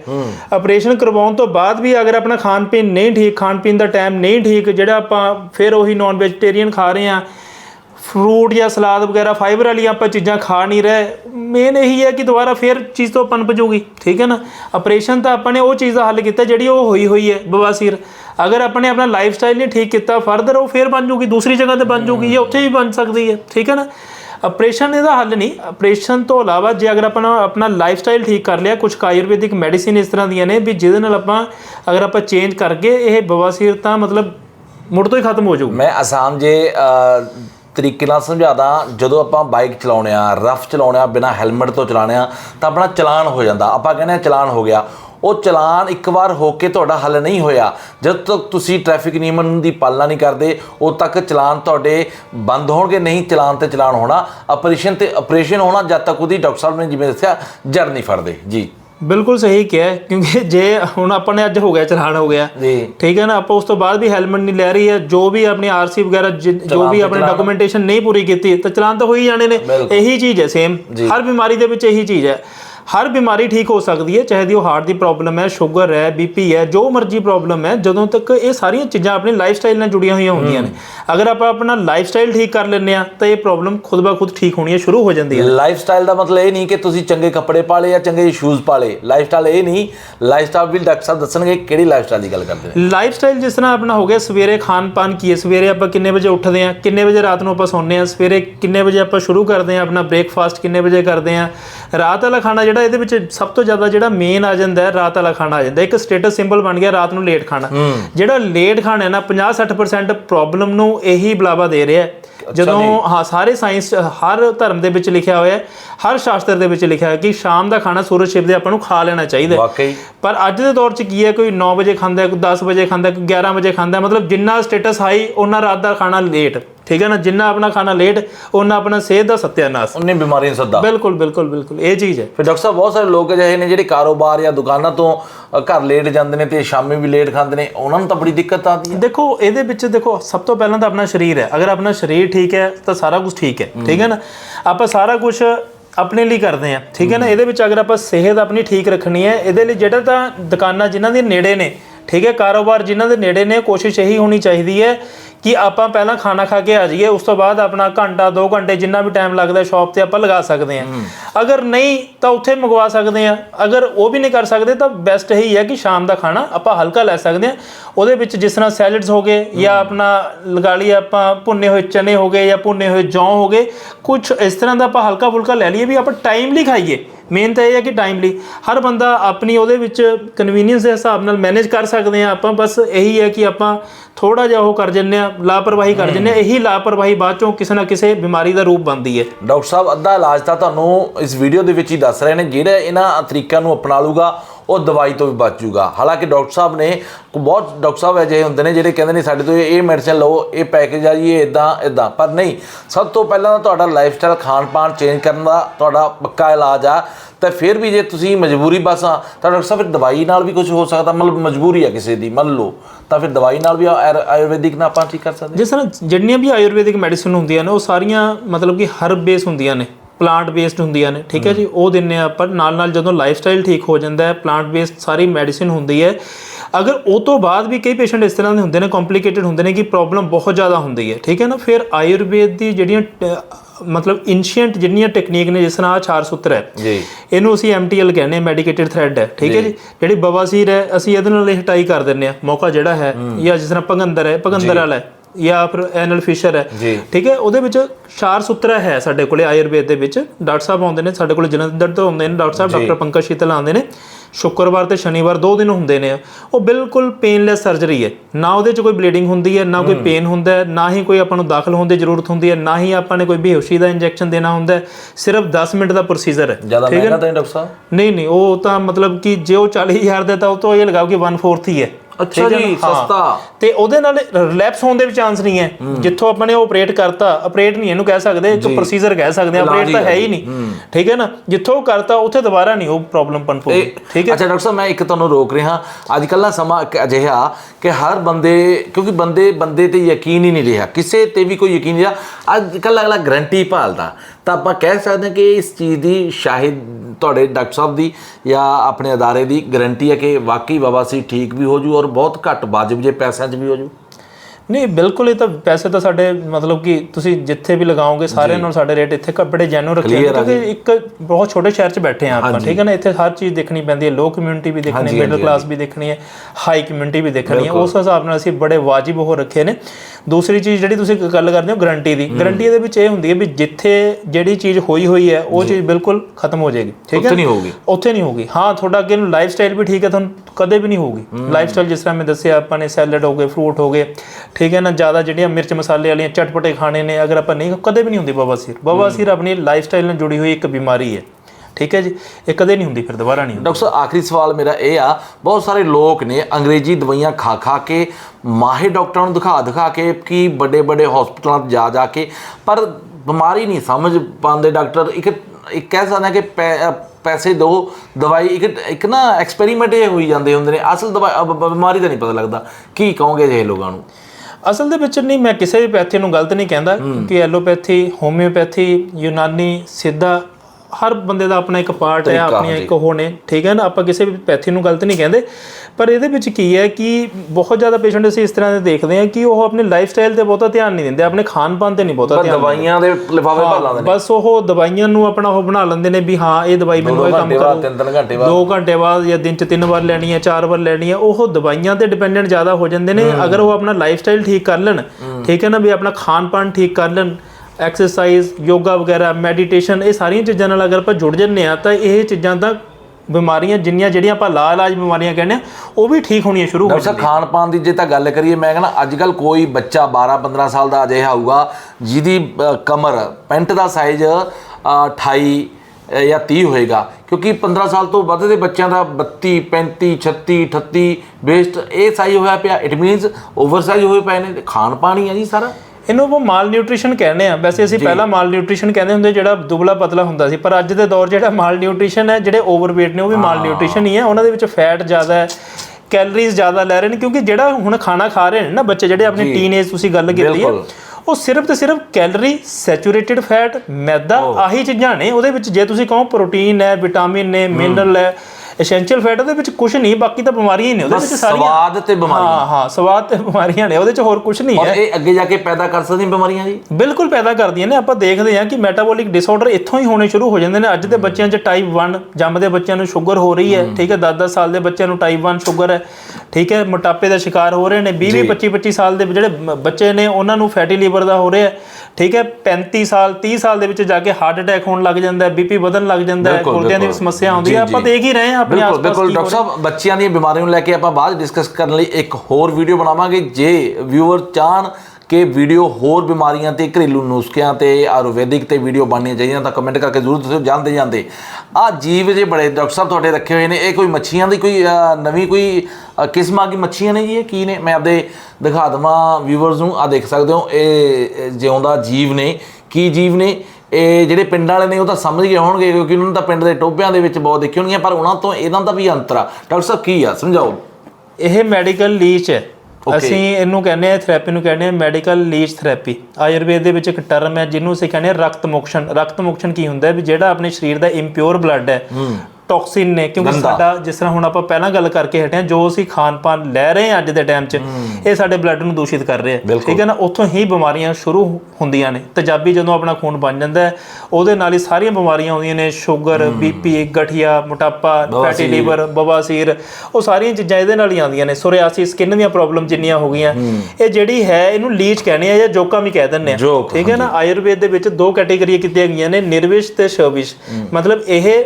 ਆਪਰੇਸ਼ਨ ਕਰਵਾਉਣ ਤੋਂ ਬਾਅਦ ਵੀ ਅਗਰ ਆਪਣਾ ਖਾਣ ਪੀਣ ਨਹੀਂ ਠੀਕ ਖਾਣ ਪੀਣ ਦਾ ਟਾਈਮ ਨਹੀਂ ਠੀਕ ਜਿਹੜਾ ਆਪਾਂ ਫਿਰ ਉਹੀ ਨਾਨ ਵੈਜੀਟੇਰੀਅਨ ਖਾ ਰਹੇ ਆ ਫਰੂਟ ਜਾਂ ਸਲਾਦ ਵਗੈਰਾ ਫਾਈਬਰ ਵਾਲੀਆਂ ਆਪਾਂ ਚੀਜ਼ਾਂ ਖਾ ਨਹੀਂ ਰਹੇ ਮੇਨ ਇਹੀ ਹੈ ਕਿ ਦੁਬਾਰਾ ਫਿਰ ਚੀਜ਼ ਤੋਂ ਪਨਪ ਜਾਊਗੀ ਠੀਕ ਹੈ ਨਾ? ਆਪਰੇਸ਼ਨ ਤਾਂ ਆਪਾਂ ਨੇ ਉਹ ਚੀਜ਼ ਦਾ ਹੱਲ ਕੀਤਾ ਜਿਹੜੀ ਉਹ ਹੋਈ ਹੋਈ ਹੈ ਬਵਾਸੀਰ। ਅਗਰ ਆਪਾਂ ਨੇ ਆਪਣਾ ਲਾਈਫ ਸਟਾਈਲ ਨਹੀਂ ਠੀਕ ਕੀਤਾ ਫਰਦਰ ਉਹ ਫਿਰ ਬਣ ਜਾਊਗੀ ਦੂਸਰੀ ਜਗ੍ਹਾ ਤੇ ਬਣ ਜਾਊਗੀ ਜਾਂ ਉੱਥੇ ਵੀ ਬਣ ਸਕਦੀ ਹੈ ਠੀਕ ਹੈ ਨਾ? ਆਪਰੇਸ਼ਨ ਇਹਦਾ ਹੱਲ ਨਹੀਂ ਆਪਰੇਸ਼ਨ ਤੋਂ ਇਲਾਵਾ ਜੇ ਅਗਰ ਆਪਾਂ ਆਪਣਾ ਲਾਈਫ ਸਟਾਈਲ ਠੀਕ ਕਰ ਲਿਆ ਕੁਝ ਆਯੁਰਵੈਦਿਕ ਮੈਡੀਸਿਨ ਇਸ ਤਰ੍ਹਾਂ ਦੀਆਂ ਨੇ ਵੀ ਜਿਹਦੇ ਨਾਲ ਆਪਾਂ ਅਗਰ ਆਪਾਂ ਚੇਂਜ ਕਰਕੇ ਇਹ ਬਵਾਸੀਰ ਤਾਂ ਮਤਲਬ ਮੁੜ ਤੋਂ ਹੀ ਖਤਮ ਹੋ ਜਾਊ। ਮੈਂ ਆਸਾਨ ਜੇ ਤਰੀਕੇ ਨਾਲ ਸਮਝਾਦਾ ਜਦੋਂ ਆਪਾਂ ਬਾਈਕ ਚਲਾਉਣੇ ਆ ਰਫ ਚਲਾਉਣੇ ਆ ਬਿਨਾ ਹੈਲਮਟ ਤੋਂ ਚਲਾਉਣੇ ਆ ਤਾਂ ਆਪਣਾ ਚਲਾਨ ਹੋ ਜਾਂਦਾ। ਆਪਾਂ ਕਹਿੰਦੇ ਆ ਚਲਾਨ ਹੋ ਗਿਆ। ਉਹ ਚਲਾਨ ਇੱਕ ਵਾਰ ਹੋ ਕੇ ਤੁਹਾਡਾ ਹੱਲ ਨਹੀਂ ਹੋਇਆ। ਜਦ ਤੱਕ ਤੁਸੀਂ ਟ੍ਰੈਫਿਕ ਨਿਯਮਾਂ ਦੀ ਪਾਲਣਾ ਨਹੀਂ ਕਰਦੇ ਉਦ ਤੱਕ ਚਲਾਨ ਤੁਹਾਡੇ ਬੰਦ ਹੋਣਗੇ ਨਹੀਂ ਚਲਾਨ ਤੇ ਚਲਾਨ ਹੋਣਾ। ਆਪਰੇਸ਼ਨ ਤੇ ਆਪਰੇਸ਼ਨ ਹੋਣਾ ਜਦ ਤੱਕ ਉਹਦੀ ਡਾਕਟਰ ਸਾਹਿਬ ਨੇ ਜਿਵੇਂ ਦੱਸਿਆ ਜੜ ਨਹੀਂ ਫੜਦੇ। ਜੀ। ਬਿਲਕੁਲ ਸਹੀ ਕਿਹਾ ਕਿਉਂਕਿ ਜੇ ਹੁਣ ਆਪਾਂ ਨੇ ਅੱਜ ਹੋ ਗਿਆ ਚਲਾਨ ਹੋ ਗਿਆ। ਜੀ। ਠੀਕ ਹੈ ਨਾ ਆਪਾਂ ਉਸ ਤੋਂ ਬਾਅਦ ਵੀ ਹੈਲਮਟ ਨਹੀਂ ਲੈ ਰਹੀ ਹੈ ਜੋ ਵੀ ਆਪਣੀ ਆਰਸੀ ਵਗੈਰਾ ਜਿ- ਵੀ ਆਪਣੀ। ਡਾਕੂਮੈਂਟੇਸ਼ਨ ਨਹੀਂ ਪੂਰੀ ਕੀਤੀ ਤਾਂ ਚਲਾਨ ਤਾਂ ਹੋ ਹੀ ਜਾਣੇ ਨੇ। ਇਹੀ ਚੀਜ਼ ਹੈ ਸੇਮ। ਹਰ ਬਿਮਾਰੀ ਦੇ ਵਿੱਚ ਇਹੀ ਚੀਜ਼ ਹੈ। ਹਰ ਬਿਮਾਰੀ ਠੀਕ ਹੋ ਸਕਦੀ ਹੈ ਚਾਹੇ ਦੀ ਉਹ ਹਾਰਟ ਦੀ ਪ੍ਰੋਬਲਮ ਹੈ ਸ਼ੂਗਰ ਹੈ ਬੀਪੀ ਹੈ ਜੋ ਮਰਜ਼ੀ ਪ੍ਰੋਬਲਮ ਹੈ ਜਦੋਂ ਤੱਕ ਇਹ ਸਾਰੀਆਂ ਚੀਜ਼ਾਂ ਆਪਣੀ ਲਾਈਫ ਸਟਾਈਲ ਨਾਲ ਜੁੜੀਆਂ ਹੋਈਆਂ ਹੁੰਦੀਆਂ ਨੇ। ਅਗਰ ਆਪਾਂ ਆਪਣਾ ਲਾਈਫ ਸਟਾਈਲ ਠੀਕ ਕਰ ਲੈਂਦੇ ਆ ਤਾਂ ਇਹ ਪ੍ਰੋਬਲਮ ਖੁਦ ਬਾ ਖੁਦ ਠੀਕ ਹੋਣੀਆਂ ਸ਼ੁਰੂ ਹੋ ਜਾਂਦੀਆਂ ਲਾਈਫ ਸਟਾਈਲ ਦਾ ਮਤਲਬ ਇਹ ਨਹੀਂ ਕਿ ਤੁਸੀਂ ਚੰਗੇ ਕੱਪੜੇ ਪਾ ਲਏ ਜਾਂ ਚੰਗੇ ਸ਼ੂਜ਼ ਪਾ ਲਏ। ਲਾਈਫ ਸਟਾਈਲ ਇਹ ਨਹੀਂ ਲਾਈਫ ਸਟਾਈਲ ਵੀ ਡਾਕਟਰ ਸਾਹਿਬ ਦੱਸਣਗੇ ਕਿਹੜੀ ਲਾਈਫ ਸਟਾਈਲ ਦੀ ਗੱਲ ਕਰਦੇ ਨੇ। ਲਾਈਫ ਸਟਾਈਲ ਜਿਸ ਤਰ੍ਹਾਂ ਆਪਣਾ ਹੋ ਗਿਆ ਸਵੇਰੇ ਖਾਣ ਪਾਨ ਕੀ ਹੈ? ਸਵੇਰੇ ਆਪਾਂ ਕਿੰਨੇ ਵਜੇ ਉੱਠਦੇ ਆ ਕਿੰਨੇ ਵਜੇ ਰਾਤ ਨੂੰ ਆਪਾਂ ਸੌਂਦੇ ਆ ਸਵੇਰੇ ਕਿੰਨੇ ਵਜੇ ਆਪਾਂ ਸ਼ੁਰੂ ਕਰਦੇ ਆ ਆਪਣਾ ਬ੍ਰੇਕਫਾਸਟ ਕਿੰਨੇ ਵਜੇ ਕਰਦੇ ਆ ਰਾਤ ਵਾਲਾ ਖਾਣਾ ਜਿਹੜਾ ਇਹਦੇ ਵਿੱਚ ਸਭ ਤੋਂ ਜ਼ਿਆਦਾ ਜਿਹੜਾ ਮੇਨ ਆ ਜਾਂਦਾ ਹੈ ਰਾਤ ਵਾਲਾ ਖਾਣਾ ਆ ਜਾਂਦਾ। ਇੱਕ ਸਟੇਟਸ ਸਿੰਬਲ ਬਣ ਗਿਆ ਰਾਤ ਨੂੰ ਲੇਟ ਖਾਣਾ। ਜਿਹੜਾ ਲੇਟ ਖਾਣਾ ਹੈ ਨਾ 50-60% ਪ੍ਰੋਬਲਮ ਨੂੰ ਇਹੀ ਬੁਲਾਵਾ ਦੇ ਰਿਹਾ ਹੈ। ਜਦੋਂ ਹਾਂ ਸਾਰੇ ਸਾਇੰਸ ਹਰ ਧਰਮ ਦੇ ਵਿੱਚ ਲਿਖਿਆ ਹੋਇਆ ਹੈ ਹਰ ਸ਼ਾਸਤਰ ਦੇ ਵਿੱਚ ਲਿਖਿਆ ਹੈ ਕਿ ਸ਼ਾਮ ਦਾ ਖਾਣਾ ਸੂਰਜ ਛਿਪਦੇ ਆਪਾਂ ਨੂੰ ਖਾ ਲੈਣਾ ਚਾਹੀਦਾ। ਵਾਕਈ। ਪਰ ਅੱਜ ਦੇ ਦੌਰ 'ਚ ਕੀ ਹੈ ਕੋਈ 9 ਵਜੇ ਖਾਂਦਾ ਕੋਈ 10 ਵਜੇ ਖਾਂਦਾ ਕੋਈ 11 ਵਜੇ ਖਾਂਦਾ ਮਤਲਬ ਜਿੰਨਾ ਸਟੇਟਸ ਹਾਈ ਉਹਨਾਂ ਰਾਤ ਦਾ ਖਾਣਾ ਲੇਟ ਠੀਕ ਹੈ ਨਾ? ਜਿੰਨਾ ਆਪਣਾ ਖਾਣਾ ਲੇਟ ਉਹਨਾਂ ਆਪਣਾ ਸਿਹਤ ਦਾ ਸਤਿਆਨਾਸ਼। ਉਹਨੇ ਬਿਮਾਰੀ ਨੂੰ ਸੱਦਾ। ਬਿਲਕੁਲ ਬਿਲਕੁਲ ਬਿਲਕੁਲ। ਇਹ ਚੀਜ਼ ਹੈ। ਫਿਰ ਡਾਕਟਰ ਸਾਹਿਬ ਬਹੁਤ ਸਾਰੇ ਲੋਕ ਅਜਿਹੇ ਨੇ ਜਿਹੜੇ ਕਾਰੋਬਾਰ ਜਾਂ ਦੁਕਾਨਾਂ ਤੋਂ ਅ, ਘਰ ਲੇਟ ਜਾਂਦੇ ਨੇ ਤੇ ਸ਼ਾਮੀ ਵੀ ਲੇਟ ਖਾਂਦੇ ਨੇ। ਉਹਨਾਂ ਨੂੰ ਤਾਂ ਬੜੀ ਦਿੱਕਤ ਆਉਂਦੀ ਹੈ। ਦੇਖੋ ਇਹਦੇ ਵਿੱਚ ਦੇਖੋ ਸਭ ਤੋਂ ਪਹਿਲਾਂ ਤਾਂ ਆਪਣਾ ਸਰੀਰ ਹੈ। ਅਗਰ ਆਪਣਾ ਸਰੀਰ ਠੀਕ ਹੈ ਤਾਂ ਸਾਰਾ ਕੁਝ ਠੀਕ ਹੈ। ਠੀਕ ਹੈ ਨਾ? ਆਪਾਂ ਸਾਰਾ ਕੁਝ ਆਪਣੇ ਲਈ ਕਰਦੇ ਆ ਠੀਕ ਹੈ ਨਾ? ਇਹਦੇ ਵਿੱਚ ਅਗਰ ਆਪਾਂ ਸਿਹਤ ਆਪਣੀ ਠੀਕ ਰੱਖਣੀ ਹੈ ਇਹਦੇ ਲਈ ਜਿਹੜਾ ਤਾਂ ਦੁਕਾਨਾਂ ਜਿਨ੍ਹਾਂ ਦੇ ਨੇੜੇ ਨੇ ਠੀਕ ਹੈ ਕਾਰੋਬਾਰ ਜਿਨ੍ਹਾਂ ਦੇ ਨੇੜੇ ਨੇ ਕੋਸ਼ਿਸ਼ ਇਹੀ ਹੋਣੀ ਚਾਹੀਦੀ ਹੈ ਕਿ ਆਪਾਂ ਪਹਿਲਾਂ ਖਾਣਾ ਖਾ ਕੇ ਆ ਜਾਈਏ ਉਸ ਤੋਂ ਬਾਅਦ ਆਪਣਾ ਘੰਟਾ 2 ਘੰਟੇ ਜਿੰਨਾ ਵੀ ਟਾਈਮ ਲੱਗਦਾ ਸ਼ਾਪ ਤੇ ਆਪਾਂ ਲਗਾ ਸਕਦੇ ਹਾਂ। ਅਗਰ ਨਹੀਂ ਤਾਂ ਉੱਥੇ ਮੰਗਵਾ ਸਕਦੇ ਹਾਂ। ਅਗਰ ਉਹ ਵੀ ਨਹੀਂ ਕਰ ਸਕਦੇ ਤਾਂ ਬੈਸਟ ਇਹੀ ਹੈ ਕਿ ਸ਼ਾਮ ਦਾ ਖਾਣਾ ਆਪਾਂ ਹਲਕਾ ਲੈ ਸਕਦੇ ਹਾਂ। ਉਹਦੇ ਵਿੱਚ ਜਿਸ ਤਰ੍ਹਾਂ ਸੈਲਡਸ ਹੋ ਗਏ ਜਾਂ ਆਪਣਾ ਲਗਾ ਲਈ ਆਪਾਂ ਭੁੰਨੇ ਹੋਏ ਚਨੇ ਹੋ ਗਏ ਜਾਂ ਭੁੰਨੇ ਹੋਏ ਜੌਂ ਹੋ ਗਏ ਕੁਝ ਇਸ ਤਰ੍ਹਾਂ ਦਾ ਆਪਾਂ ਹਲਕਾ ਫੁਲਕਾ ਲੈ ਲਈਏ ਵੀ ਆਪਾਂ ਟਾਈਮਲੀ ਖਾਈਏ। ਮੇਨ ਤਾਂ ਇਹ ਹੈ ਕਿ ਟਾਈਮਲੀ ਹਰ ਬੰਦਾ ਆਪਣੀ ਉਹਦੇ ਵਿੱਚ ਕਨਵੀਨੀਅੰਸ ਦੇ ਹਿਸਾਬ ਨਾਲ ਮੈਨੇਜ ਕਰ ਸਕਦੇ ਆ ਆਪਾਂ ਬਸ ਇਹੀ ਹੈ ਕਿ ਆਪਾਂ ਥੋੜਾ ਜਿਹਾ ਉਹ ਕਰ ਜੰਨੇ ਆ ਲਾਪਰਵਾਹੀ ਕਰ ਜੰਨੇ ਆ ਇਹੀ ਲਾਪਰਵਾਹੀ ਬਾਅਦ ਚੋਂ ਕਿਸੇ ਨਾ ਕਿਸੇ ਬਿਮਾਰੀ ਦਾ ਰੂਪ ਬਣਦੀ ਹੈ। ਡਾਕਟਰ ਸਾਹਿਬ ਅੱਧਾ ਇਲਾਜ ਤਾਂ ਤੁਹਾਨੂੰ ਇਸ ਵੀਡੀਓ ਦੇ ਵਿੱਚ ਹੀ ਦੱਸ ਰਹੇ ਨੇ ਜਿਹੜਾ ਇਹਨਾਂ ਤਰੀਕਿਆਂ ਨੂੰ ਅਪਣਾ ਲੂਗਾ ਉਹ ਦਵਾਈ ਤੋਂ ਵੀ ਬਚ ਜੂਗਾ। ਹਾਲਾਂਕਿ ਡਾਕਟਰ ਸਾਹਿਬ ਨੇ, ਬਹੁਤ ਡਾਕਟਰ ਸਾਹਿਬ ਅਜਿਹੇ ਹੁੰਦੇ ਨੇ ਜਿਹੜੇ ਕਹਿੰਦੇ ਨੇ ਸਾਡੇ ਤੋਂ ਇਹ ਮੈਡੀਸਨ ਲਓ, ਇਹ ਪੈਕੇਜ ਆ ਜੀ, ਇਹ ਇਦਾਂ ਇਦਾਂ ਪਰ ਨਹੀਂ, ਸਭ ਤੋਂ ਪਹਿਲਾਂ ਤਾਂ ਤੁਹਾਡਾ ਲਾਈਫ ਸਟਾਈਲ ਖਾਣ ਪਾਣ ਚੇਂਜ ਕਰਨ ਦਾ ਤੁਹਾਡਾ ਪੱਕਾ ਇਲਾਜ ਆ। ਤਾਂ ਫਿਰ ਵੀ ਜੇ ਤੁਸੀਂ ਮਜਬੂਰੀ ਬਸ ਆ, ਤਾਂ ਡਾਕਟਰ ਸਾਹਿਬ ਦਵਾਈ ਨਾਲ ਵੀ ਕੁਝ ਹੋ ਸਕਦਾ, ਮਤਲਬ ਮਜਬੂਰੀ ਆ ਕਿਸੇ ਦੀ, ਮੰਨ ਲਓ। ਤਾਂ ਫਿਰ ਦਵਾਈ ਨਾਲ ਵੀ ਆਯੁਰ- ਆਯੁਰਵੈਦਿਕ ਨਾਲ ਆਪਾਂ ਠੀਕ ਕਰ ਸਕਦੇ ਜਿਸ ਤਰ੍ਹਾਂ ਜਿਹੜੀਆਂ ਵੀ ਆਯੁਰਵੈਦਿਕ ਮੈਡੀਸਿਨ ਹੁੰਦੀਆਂ ਨੇ, ਉਹ ਸਾਰੀਆਂ ਮਤਲਬ ਕਿ ਹਰਬ ਬੇਸ ਹੁੰਦੀਆਂ ਨੇ। ਪਲਾਂਟ ਬੇਸਡ ਹੁੰਦੀਆਂ ਨੇ ਠੀਕ ਹੈ ਜੀ? ਉਹ ਦਿੰਨੇ ਆ ਆਪਾਂ। ਨਾਲ ਨਾਲ ਜਦੋਂ ਲਾਈਫ ਸਟਾਈਲ ਠੀਕ ਹੋ ਜਾਂਦਾ ਹੈ ਪਲਾਂਟ ਬੇਸਡ ਸਾਰੀ ਮੈਡੀਸਿਨ ਹੁੰਦੀ ਹੈ। ਅਗਰ ਉਹ ਤੋਂ ਬਾਅਦ ਵੀ ਕਈ ਪੇਸ਼ੈਂਟ ਇਸ ਤਰ੍ਹਾਂ ਦੇ ਹੁੰਦੇ ਨੇ ਕੰਪਲਿਕੇਟਡ ਹੁੰਦੇ ਨੇ ਕਿ ਪ੍ਰੋਬਲਮ ਬਹੁਤ ਜ਼ਿਆਦਾ ਹੁੰਦੀ ਹੈ ਠੀਕ ਹੈ ਨਾ? ਫਿਰ ਆਯੁਰਵੇਦ ਦੀ ਜਿਹੜੀਆਂ ਮਤਲਬ ਇਨਸ਼ੀਐਂਟ ਜਿਹੜੀਆਂ ਟੈਕਨੀਕ ਨੇ ਜਿਸ ਤਰ੍ਹਾਂ ਆਹ ਚਾਰ ਸੂਤਰ ਹੈ ਜੀ। ਇਹਨੂੰ ਅਸੀਂ MTL ਕਹਿੰਦੇ ਮੈਡੀਕੇਟਡ ਥ੍ਰੈਡ ਹੈ ਠੀਕ ਹੈ ਜੀ। ਜਿਹੜੀ ਬਵਾਸੀਰ ਹੈ ਅਸੀਂ ਇਹਦੇ ਨਾਲ ਹਟਾਈ ਕਰ ਦਿੰਨੇ ਆ ਮੌਕਾ ਜਿਹੜਾ ਹੈ ਜਾਂ ਜਿਸ ਤਰ੍ਹਾਂ ਭਗੰਦਰ ਹੈ ਭਗੰਦਰ ਵਾਲਾ ਹੈ। ਜਾਂ ਫਿਰ ਐਨਲ ਫਿਸ਼ਰ ਹੈ। ਠੀਕ ਹੈ ਉਹਦੇ ਵਿੱਚ ਚਾਰ ਸੂਤਰ ਹੈ ਸਾਡੇ ਕੋਲੇ ਆਯੁਰਵੇਦ ਦੇ ਵਿੱਚ। ਡਾਕਟਰ ਸਾਹਿਬ ਆਉਂਦੇ ਨੇ ਸਾਡੇ ਕੋਲੇ ਜਲੰਧਰ ਤੋਂ ਆਉਂਦੇ ਨੇ ਡਾਕਟਰ ਸਾਹਿਬ ਡਾਕਟਰ ਪੰਕਜ ਸ਼ੀਤਲ ਆਉਂਦੇ ਨੇ। ਸ਼ੁੱਕਰਵਾਰ ਤੇ ਸ਼ਨੀਵਾਰ ਦੋ ਦਿਨ ਹੁੰਦੇ ਨੇ ਉਹ ਬਿਲਕੁਲ ਪੇਨਲੈਸ ਸਰਜਰੀ ਹੈ। ਨਾ ਉਹਦੇ 'ਚ ਕੋਈ ਬਲੀਡਿੰਗ ਹੁੰਦੀ ਹੈ ਨਾ ਕੋਈ ਪੇਨ ਹੁੰਦਾ ਹੈ ਨਾ ਹੀ ਕੋਈ ਆਪਾਂ ਨੂੰ ਦਾਖਲ ਹੋਣ ਦੀ ਜ਼ਰੂਰਤ ਹੁੰਦੀ ਹੈ ਨਾ ਹੀ ਆਪਾਂ ਨੇ ਕੋਈ ਬੇਹੋਸ਼ੀ ਦਾ ਇੰਜੈਕਸ਼ਨ ਦੇਣਾ ਹੁੰਦਾ ਸਿਰਫ 10 ਮਿੰਟ ਦਾ ਪ੍ਰੋਸੀਜਰ ਹੈ। ਜ਼ਿਆਦਾ ਮਹਿੰਗਾ ਤਾਂ ਨਹੀਂ ਡਾਕਟਰ ਸਾਹਿਬ? ਨਹੀਂ ਨਹੀਂ ਉਹ ਤਾਂ ਮਤਲਬ ਕਿ ਜੇ ਉਹ 40000 ਦਾ ਤਾਂ ਉਹ ਤੋਂ ਇਹ ਲਗਾਓ ਕਿ 1/4 ਹੀ ਹੈ। ਅੱਛਾ ਠੀਕ ਹੈ ਜੀ? ਹਾਂ। ਸਸਤਾ। ਤੇ ਉਹਦੇ ਨਾਲ ਰਿਲੈਪਸ ਹੋਣ ਦੇ ਵੀ ਚਾਂਸ ਨਹੀਂ ਹੈ। ਜਿੱਥੋਂ ਆਪਾਂ ਨੇ ਆਪਰੇਟ ਕਰਤਾ ਆਪਰੇਟ ਨਹੀਂ ਇਹਨੂੰ ਕਹਿ ਸਕਦੇ ਇੱਕ ਪ੍ਰੋਸੀਜਰ ਕਹਿ ਸਕਦੇ ਆ ਆਪਰੇਟ ਤਾਂ ਹੈ ਹੀ ਨਹੀਂ। ਠੀਕ ਹੈ ਨਾ? ਜਿੱਥੋਂ ਕਰਤਾ ਉੱਥੇ ਦੁਬਾਰਾ ਨਹੀਂ ਉਹ ਪ੍ਰੋਬਲਮ ਪਨਪੂਗੀ ਠੀਕ ਹੈ? ਅੱਛਾ ਡਾਕਟਰ ਸਾਹਿਬ ਮੈਂ ਇੱਕ ਤੁਹਾਨੂੰ ਰੋਕ ਰਿਹਾ। ਅੱਜ ਕੱਲ੍ਹ ਨਾ ਸਮਾਂ ਇੱਕ ਅਜਿਹਾ ਕਿ ਹਰ ਬੰਦੇ ਕਿਉਂਕਿ ਬੰਦੇ ਬੰਦੇ ਤੇ ਯਕੀਨ ਹੀ ਨਹੀਂ ਰਿਹਾ। ਕਿਸੇ ਤੇ ਵੀ ਕੋਈ ਯਕੀਨ ਨਹੀਂ ਰਿਹਾ। ਅੱਜ ਕੱਲ੍ਹ ਅਗਲਾ ਗਰੰਟੀ ਭਾਲਦਾ। ਤਾਂ ਆਪਾਂ ਕਹਿ ਸਕਦੇ ਹਾਂ ਕਿ ਇਸ ਚੀਜ਼ ਦੀ ਸ਼ਾਹਿਦ ਤੁਹਾਡੇ ਡਾਕਟਰ ਸਾਹਿਬ ਦੀ ਜਾਂ ਆਪਣੇ ਅਦਾਰੇ ਦੀ ਗਰੰਟੀ ਹੈ ਕਿ ਵਾਕਈ ਬਵਾਸੀਰ ਠੀਕ ਵੀ ਹੋ ਜੂ ਔਰ ਬਹੁਤ ਘੱਟ ਵਾਜਬ ਜੇ ਪੈਸਿਆਂ 'ਚ ਵੀ ਹੋ ਜੂ। ਨਹੀਂ ਬਿਲਕੁਲ ਇਹ ਤਾਂ ਪੈਸੇ ਤਾਂ ਸਾਡੇ ਮਤਲਬ ਕਿ ਤੁਸੀਂ ਜਿੱਥੇ ਵੀ ਲਗਾਓਗੇ ਸਾਰਿਆਂ ਨਾਲ ਸਾਡੇ ਰੇਟ ਇੱਥੇ ਕੱਪੜੇ ਜੈਨੂਨ ਰੱਖੇ ਨੇ ਕਿਉਂਕਿ ਇੱਕ ਬਹੁਤ ਛੋਟੇ ਸ਼ਹਿਰ 'ਚ ਬੈਠੇ ਆ ਆਪਾਂ ਠੀਕ ਹੈ ਨਾ? ਇੱਥੇ ਹਰ ਚੀਜ਼ ਦੇਖਣੀ ਪੈਂਦੀ ਹੈ ਲੋ ਕਮਿਊਨਿਟੀ ਵੀ ਦੇਖਣੀ ਹੈ ਮਿਡਲ ਕਲਾਸ ਵੀ ਦੇਖਣੀ ਹੈ ਹਾਈ ਕਮਿਊਨਿਟੀ ਵੀ ਦੇਖਣੀ ਹੈ। ਉਸ ਹਿਸਾਬ ਨਾਲ ਅਸੀਂ ਬੜੇ ਵਾਜਿਬ ਹੋ ਰੱਖੇ ਨੇ। ਦੂਸਰੀ ਚੀਜ਼ ਜਿਹੜੀ ਤੁਸੀਂ ਗੱਲ ਕਰਦੇ ਹੋ ਗਾਰੰਟੀ ਦੀ। ਗਾਰੰਟੀ ਦੇ ਵਿੱਚ ਇਹ ਹੁੰਦੀ ਹੈ ਵੀ ਜਿੱਥੇ ਜਿਹੜੀ ਚੀਜ਼ ਹੋਈ ਹੋਈ ਹੈ ਉਹ ਚੀਜ਼ ਬਿਲਕੁਲ ਖਤਮ ਹੋ ਜਾਏਗੀ। ਠੀਕ ਹੈ? ਉੱਥੇ ਨਹੀਂ ਹੋਊਗੀ। ਉੱਥੇ ਨਹੀਂ ਹੋਊਗੀ। ਹਾਂ ਤੁਹਾਡਾ ਅੱਗੇ ਨੂੰ ਲਾਈਫ ਸਟਾਈਲ ਵੀ ਠੀਕ ਹੈ ਤੁਹਾਨੂੰ ਕਦੇ ਵੀ ਨਹੀਂ ਹੋਊਗੀ। ਲਾਈਫ ਸਟਾਈਲ ਜਿਸ ਤਰ੍ਹਾਂ ਮੈਂ ਦੱਸਿਆ ਆਪਾਂ ਨੇ ਸੈਲਡ ਹੋ ਗਏ ਫਰੂਟ ਹੋ ਗਏ ਠੀਕ ਹੈ ਨਾ ਜ਼ਿਆਦਾ ਜਿਹੜੀਆਂ ਮਿਰਚ ਮਸਾਲੇ ਵਾਲੀਆਂ ਚਟਪਟੇ ਖਾਣੇ ਨੇ ਅਗਰ ਆਪਾਂ ਨਹੀਂ ਕਦੇ ਵੀ ਨਹੀਂ ਹੁੰਦੀ ਬਵਾਸੀਰ। ਬਵਾਸੀਰ ਆਪਣੀ ਲਾਈਫ ਸਟਾਈਲ ਨਾਲ ਜੁੜੀ ਹੋਈ ਇੱਕ ਬਿਮਾਰੀ ਹੈ। ਠੀਕ ਹੈ ਜੀ? ਇਹ ਕਦੇ ਨਹੀਂ ਹੁੰਦੀ ਫਿਰ ਦੁਬਾਰਾ ਨਹੀਂ ਹੁੰਦੀ। ਡਾਕਟਰ ਸਾਹਿਬ ਆਖਰੀ ਸਵਾਲ ਮੇਰਾ ਇਹ ਆ ਬਹੁਤ ਸਾਰੇ ਲੋਕ ਨੇ ਅੰਗਰੇਜ਼ੀ ਦਵਾਈਆਂ ਖਾ ਖਾ ਕੇ ਮਾਹਿਰ ਡਾਕਟਰਾਂ ਨੂੰ ਦਿਖਾ ਦਿਖਾ ਕੇ ਕਿ ਵੱਡੇ ਵੱਡੇ ਹਸਪਤਾਲਾਂ 'ਚ ਜਾ ਜਾ ਕੇ ਪਰ ਬਿਮਾਰੀ ਨਹੀਂ ਸਮਝ ਪਾਉਂਦੇ ਡਾਕਟਰ। ਇੱਕ ਇੱਕ ਕਹਿ ਸਕਦੇ ਕਿ ਪੈਸੇ ਦੋ ਦਵਾਈ ਇੱਕ ਇੱਕ ਨਾ ਐਕਸਪੈਰੀਮੈਂਟ ਇਹ ਹੋਈ ਜਾਂਦੇ ਹੁੰਦੇ ਨੇ। ਅਸਲ ਬਿਮਾਰੀ ਦਾ ਨਹੀਂ ਪਤਾ ਲੱਗਦਾ। ਕੀ ਕਹੋਗੇ ਜੇ ਲੋਕਾਂ ਨੂੰ? ਅਸਲ ਦੇ ਵਿੱਚ ਨਹੀਂ ਮੈਂ ਕਿਸੇ ਵੀ ਪੈਥੀ ਨੂੰ ਗਲਤ ਨਹੀਂ ਕਹਿੰਦਾ ਕਿਉਂਕਿ ਐਲੋਪੈਥੀ ਹੋਮਿਓਪੈਥੀ ਯੂਨਾਨੀ ਸਿੱਧਾ ਹਰ ਬੰਦੇ ਦਾ ਆਪਣਾ ਇੱਕ ਪਾਰਟ ਹੈ ਆਪਣੀਆਂ ਇੱਕ ਉਹ ਨੇ ਠੀਕ ਹੈ ਨਾ? ਆਪਾਂ ਕਿਸੇ ਵੀ ਪੈਥੀ ਨੂੰ ਗਲਤ ਨਹੀਂ ਕਹਿੰਦੇ ਪਰ ਇਹਦੇ ਵਿੱਚ ਕੀ ਹੈ ਕਿ ਬਹੁਤ ਜ਼ਿਆਦਾ ਪੇਸ਼ੈਂਟ ਅਸੀਂ ਇਸ ਤਰ੍ਹਾਂ ਦੇ ਦੇਖਦੇ ਹਾਂ ਕਿ ਉਹ ਆਪਣੇ ਲਾਈਫ ਸਟਾਈਲ ਤੇ ਬਹੁਤਾ ਧਿਆਨ ਨਹੀਂ ਦਿੰਦੇ ਆਪਣੇ ਖਾਣ ਪਾਨ ਤੇ ਨਹੀਂ ਬਹੁਤਾ ਧਿਆਨ ਦਵਾਈਆਂ ਦੇ ਲਿਫਾਫੇ ਭਰ ਲਾਉਂਦੇ ਨੇ। ਬਸ ਉਹ ਦਵਾਈਆਂ ਨੂੰ ਆਪਣਾ ਉਹ ਬਣਾ ਲੈਂਦੇ ਨੇ ਵੀ ਹਾਂ ਇਹ ਦਵਾਈ ਮੈਨੂੰ ਇਹ ਕੰਮ ਕਰੂ। ਤਿੰਨ ਤਿੰਨ ਘੰਟੇ ਬਾਅਦ। 2 ਘੰਟੇ ਬਾਅਦ ਜਾਂ ਦਿਨ ਚ ਤਿੰਨ ਵਾਰ ਲੈਣੀ ਹੈ ਚਾਰ ਵਾਰ ਲੈਣੀ ਹੈ ਉਹ ਦਵਾਈਆਂ ਤੇ ਡਿਪੈਂਡੈਂਟ ਜ਼ਿਆਦਾ ਹੋ ਜਾਂਦੇ ਨੇ। ਅਗਰ ਉਹ ਆਪਣਾ ਲਾਈਫ ਸਟਾਈਲ ਠੀਕ ਕਰ ਲੈਣ ਠੀਕ ਹੈ ਨਾ ਵੀ ਆਪਣਾ ਖਾਣ ਪਾਨ ਠੀਕ ਕਰ ਲੈਣ ਐਕਸਰਸਾਈਜ਼ ਯੋਗਾ ਵਗੈਰਾ ਮੈਡੀਟੇਸ਼ਨ ਇਹ ਸਾਰੀਆਂ ਚੀਜ਼ਾਂ ਨਾਲ ਅਗਰ ਆਪਾਂ ਜੁੜ ਜੰਨੇ ਆ ਤਾਂ ਇਹ ਚੀਜ਼ਾਂ ਤਾਂ ਬਿਮਾਰੀਆਂ ਜਿੰਨੀਆਂ ਜਿਹੜੀਆਂ ਆਪਾਂ ਲਾ ਇਲਾਜ ਬਿਮਾਰੀਆਂ ਕਹਿੰਦੇ ਆ ਉਹ ਵੀ ਠੀਕ ਹੋਣੀਆਂ ਸ਼ੁਰੂ ਹੋ ਸਾਹਿਬ ਖਾਣ ਪਾਣ ਦੀ ਜੇ ਤਾਂ ਗੱਲ ਕਰੀਏ ਮੈਂ ਕਹਿੰਦਾ ਅੱਜ ਕੱਲ ਕੋਈ ਬੱਚਾ 12 15 ਸਾਲ ਦਾ ਅਜਿਹਾ ਹੋਊਗਾ ਜਿਹਦੀ ਕਮਰ ਪੈਂਟ ਦਾ ਸਾਈਜ਼ 28 ਅ, ਜਾਂ 30 ਹੋਏਗਾ। ਕਿਉਂਕਿ 15 ਸਾਲ ਤੋਂ ਵੱਧ ਦੇ ਬੱਚਿਆਂ ਦਾ 32 35 36 38 ਵੇਸਟ ਇਹ ਸਾਈਜ਼ ਹੋਇਆ ਪਿਆ। ਇਟ ਮੀਨਸ ਓਵਰ ਸਾਈਜ਼ ਹੋਏ ਪਏ ਨੇ। ਖਾਣ ਪਾਣ ਹੈ ਜੀ ਸਾਰਾ। ਇਹਨੂੰ ਉਹ ਮਾਲ ਨਿਊਟ੍ਰੀਸ਼ਨ ਕਹਿੰਦੇ ਆ ਵੈਸੇ ਅਸੀਂ ਪਹਿਲਾਂ ਮਾਲ ਨਿਊਟ੍ਰੀਸ਼ਨ ਕਹਿੰਦੇ ਹੁੰਦੇ ਜਿਹੜਾ ਦੁਬਲਾ ਪਤਲਾ ਹੁੰਦਾ ਸੀ ਪਰ ਅੱਜ ਦੇ ਦੌਰ ਜਿਹੜਾ ਮਾਲ ਨਿਊਟ੍ਰੀਸ਼ਨ ਹੈ ਜਿਹੜੇ ਓਵਰਵੇਟ ਨੇ ਉਹ ਵੀ ਮਾਲ ਨਿਊਟ੍ਰੀਸ਼ਨ ਹੀ ਹੈ। ਉਹਨਾਂ ਦੇ ਵਿੱਚ ਫੈਟ ਜ਼ਿਆਦਾ ਹੈ ਕੈਲਰੀਜ਼ ਜ਼ਿਆਦਾ ਲੈ ਰਹੇ ਨੇ ਕਿਉਂਕਿ ਜਿਹੜਾ ਹੁਣ ਖਾਣਾ ਖਾ ਰਹੇ ਨੇ ਨਾ ਬੱਚੇ ਜਿਹੜੇ ਆਪਣੀ ਟੀਨੇਜ ਤੁਸੀਂ ਗੱਲ ਕੀਤੀ ਹੈ। ਉਹ ਸਿਰਫ ਤੇ ਸਿਰਫ ਕੈਲਰੀ ਸੈਚੂਰੇਟਡ ਫੈਟ ਮੈਦਾ ਆਹੀ ਚੀਜ਼ਾਂ ਨੇ। ਉਹਦੇ ਵਿੱਚ ਜੇ ਤੁਸੀਂ ਕਹੋ ਪ੍ਰੋਟੀਨ ਹੈ ਵਿਟਾਮਿਨ ਨੇ ਮਿਨਰਲ ਹੈ ਐਸੈਂਸ਼ੀਅਲ ਫੈਟ ਉਹਦੇ ਵਿੱਚ ਕੁਝ ਨਹੀਂ ਬਾਕੀ ਤਾਂ ਬਿਮਾਰੀਆਂ ਹੀ ਨੇ ਉਹਦੇ ਵਿੱਚ ਸਾਰੀਆਂ। ਸਵਾਦ ਤੇ ਬਿਮਾਰੀਆਂ। ਹਾਂ ਹਾਂ ਸਵਾਦ ਤੇ ਬਿਮਾਰੀਆਂ ਨੇ ਉਹਦੇ ਵਿੱਚ ਹੋਰ ਕੁਝ ਨਹੀਂ ਔਰ ਹੈ। ਇਹ ਅੱਗੇ ਜਾ ਕੇ ਪੈਦਾ ਕਰ ਸਕਦੀਆਂ ਬਿਮਾਰੀਆਂ ਜੀ? ਬਿਲਕੁਲ ਪੈਦਾ ਕਰਦੀਆਂ ਨੇ ਆਪਾਂ ਦੇਖਦੇ ਹਾਂ ਕਿ ਮੈਟਾਬੋਲਿਕ ਡਿਸਆਰਡਰ ਇੱਥੋਂ ਹੀ ਹੋਣੇ ਸ਼ੁਰੂ ਹੋ ਜਾਂਦੇ ਨੇ। ਅੱਜ ਦੇ ਬੱਚਿਆਂ 'ਚ ਟਾਈਪ 1 ਜੰਮਦੇ ਬੱਚਿਆਂ ਨੂੰ ਸ਼ੂਗਰ ਹੋ ਰਹੀ ਹੈ ਠੀਕ ਹੈ 10-10 ਸਾਲ ਦੇ ਬੱਚਿਆਂ ਨੂੰ ਟਾਈਪ 1 ਸ਼ੂਗਰ ਹੈ ਠੀਕ ਹੈ ਮੋਟਾਪੇ ਦਾ ਸ਼ਿਕਾਰ ਹੋ ਰਹੇ ਨੇ 20 25-25 ਸਾਲ ਦੇ ਜਿਹੜੇ ਬੱਚੇ ਨੇ ਉਹਨਾਂ ਨੂੰ ਫੈਟੀ ਲੀਵਰ ਦਾ ਹੋ ਰਿਹਾ ਠੀਕ ਹੈ 35 ਸਾਲ 30 ਸਾਲ ਦੇ ਵਿੱਚ ਜਾ ਕੇ ਹਾਰਟ ਅਟੈਕ ਹੋਣ ਲੱਗ ਜਾਂਦਾ ਹੈ ਬੀਪੀ ਵਧਣ ਲੱਗ ਜਾਂਦਾ ਹੈ ਗੁਰਦਿਆਂ ਦੀ। ਸਮੱਸਿਆ ਆਉਂਦੀ ਹੈ। ਆਪਾਂ। ਦੇਖ ਹੀ ਰਹੇ ਹਾਂ ਆਪਣੇ ਬਿਲਕੁਲ ਆਸ-ਪਾਸ ਬਿਲਕੁਲ ਡਾਕਟਰ ਸਾਹਿਬ ਬੱਚਿਆਂ ਦੀਆਂ ਬਿਮਾਰੀਆਂ ਨੂੰ ਲੈ ਕੇ ਆਪਾਂ ਬਾਅਦ ਡਿਸਕਸ ਕਰਨ ਲਈ ਇੱਕ ਹੋਰ ਵੀਡੀਓ ਬਣਾਵਾਂਗੇ। ਜੇ ਵਿਊਅਰ ਚਾਹਣ ਕਿ ਵੀਡੀਓ ਹੋਰ ਬਿਮਾਰੀਆਂ ਤੇ ਘਰੇਲੂ ਨੁਸਖਿਆਂ ਤੇ ਆਯੁਰਵੈਦਿਕ ਤੇ ਵੀਡੀਓ ਬਣਨੀਆਂ ਚਾਹੀਦੀਆਂ ਤਾਂ ਕਮੈਂਟ ਕਰਕੇ ਜ਼ਰੂਰ ਦੱਸਿਓ ਜਾਣਦੇ ਜਾਂਦੇ। ਆ ਜੀਵ ਜੇ ਬੜੇ ਡਾਕਟਰ ਸਾਹਿਬ ਤੁਹਾਡੇ ਰੱਖੇ ਹੋਏ ਨੇ ਇਹ ਕੋਈ ਮੱਛੀਆਂ ਦੀ ਕੋਈ ਨਵੀਂ ਕੋਈ ਕਿਸਮਾਂ ਦੀ ਮੱਛੀਆਂ ਨੇ ਜੀ ਇਹ? ਕੀ ਨੇ? ਮੈਂ ਆਪਦੇ ਦਿਖਾ ਦਵਾਂ ਵਿਊਅਰਸ ਨੂੰ। ਆ ਦੇਖ ਸਕਦੇ ਹੋ ਇਹ ਜਿਉਂਦਾ ਜੀਵ ਨੇ। ਕੀ ਜੀਵ ਨੇ? ਇਹ ਜਿਹੜੇ ਪਿੰਡ ਵਾਲੇ ਨੇ ਉਹ ਤਾਂ ਸਮਝ ਗਏ ਹੋਣਗੇ ਕਿਉਂਕਿ ਉਹਨਾਂ ਨੂੰ ਤਾਂ ਪਿੰਡ ਦੇ ਟੋਭਿਆਂ ਦੇ ਵਿੱਚ ਬਹੁਤ ਦੇਖੀ ਹੋਣਗੀਆਂ ਪਰ ਉਹਨਾਂ ਤੋਂ ਇਹਨਾਂ ਦਾ ਵੀ ਅੰਤਰ। ਆ ਡਾਕਟਰ ਸਾਹਿਬ ਕੀ ਆ? ਸਮਝਾਓ। ਇਹ ਮੈਡੀਕਲ ਲੀਚ ਹੈ। ਅਸੀਂ ਇਹਨੂੰ ਕਹਿੰਦੇ ਆ ਥੈਰੇਪੀ ਨੂੰ ਕਹਿੰਦੇ ਆ ਮੈਡੀਕਲ ਲੀਚ ਥੈਰੇਪੀ। ਆਯੁਰਵੇਦ ਦੇ ਵਿੱਚ ਇੱਕ ਟਰਮ ਹੈ ਜਿਹਨੂੰ ਅਸੀਂ ਕਹਿੰਦੇ ਆ ਰਕਤ ਮੋਕਸ਼ਨ। ਰਕਤ ਮੋਕਸ਼ਨ ਕੀ ਹੁੰਦਾ ਹੈ? ਵੀ ਜਿਹੜਾ ਆਪਣੇ ਸਰੀਰ ਦਾ ਇੰਪਿਓਰ ਬਲੱਡ ਹੈ। ਟੌਕਸਿਨ ਨੇ ਕਿਉਂਕਿ ਗੰਦਾ। ਸਾਡਾ ਜਿਸ ਤਰ੍ਹਾਂ ਹੁਣ ਆਪਾਂ ਪਹਿਲਾਂ ਗੱਲ ਕਰਕੇ ਹਟੇ ਹਾਂ ਜੋ ਅਸੀਂ ਖਾਣ ਪਾਨ ਲੈ ਰਹੇ ਹਾਂ ਅੱਜ ਦੇ ਟਾਈਮ 'ਚ ਇਹ ਸਾਡੇ ਬਲੱਡ ਨੂੰ ਦੂਸ਼ਿਤ ਕਰ ਰਿਹਾ ਹੈ। ਬਿਲਕੁਲ। ਠੀਕ ਹੈ ਨਾ? ਉੱਥੋਂ ਹੀ ਬਿਮਾਰੀਆਂ ਸ਼ੁਰੂ ਹੁੰਦੀਆਂ ਨੇ। ਤੇਜ਼ਾਬੀ ਜਦੋਂ ਆਪਣਾ ਖੂਨ ਬਣ ਜਾਂਦਾ ਹੈ ਉਹਦੇ ਨਾਲ ਹੀ ਸਾਰੀਆਂ ਬਿਮਾਰੀਆਂ ਆਉਂਦੀਆਂ ਨੇ ਸ਼ੂਗਰ ਬੀਪੀ ਗਠੀਆ ਮੋਟਾਪਾ ਫੈਟੀ ਬਵਾਸੀਰ। ਲੀਵਰ ਬਵਾਸੀਰ ਉਹ ਸਾਰੀਆਂ ਚੀਜ਼ਾਂ ਇਹਦੇ ਨਾਲ ਹੀ ਆਉਂਦੀਆਂ ਨੇ। ਸੋਰਿਆਸਿਸ ਸਕਿਨ ਦੀਆਂ ਪ੍ਰੋਬਲਮ ਜਿੰਨੀਆਂ ਹੋ ਗਈਆਂ ਇਹ ਜਿਹੜੀ ਹੈ ਇਹਨੂੰ ਲੀਚ ਕਹਿੰਦੇ ਆ ਜਾਂ ਜੋਕਾ ਵੀ ਕਹਿ ਦਿੰਦੇ ਆ। ਜੋਕ, ਠੀਕ ਹੈ ਨਾ? ਆਯੁਰਵੇਦ ਦੇ ਵਿੱਚ ਦੋ ਕੈਟਾਗਰੀਆਂ ਕੀਤੀਆਂ ਗਈਆਂ ਨੇ ਨਿਰਵਿਸ਼ ਤੇ ਸ਼ਵਿਸ਼। ਮਤਲਬ ਇਹ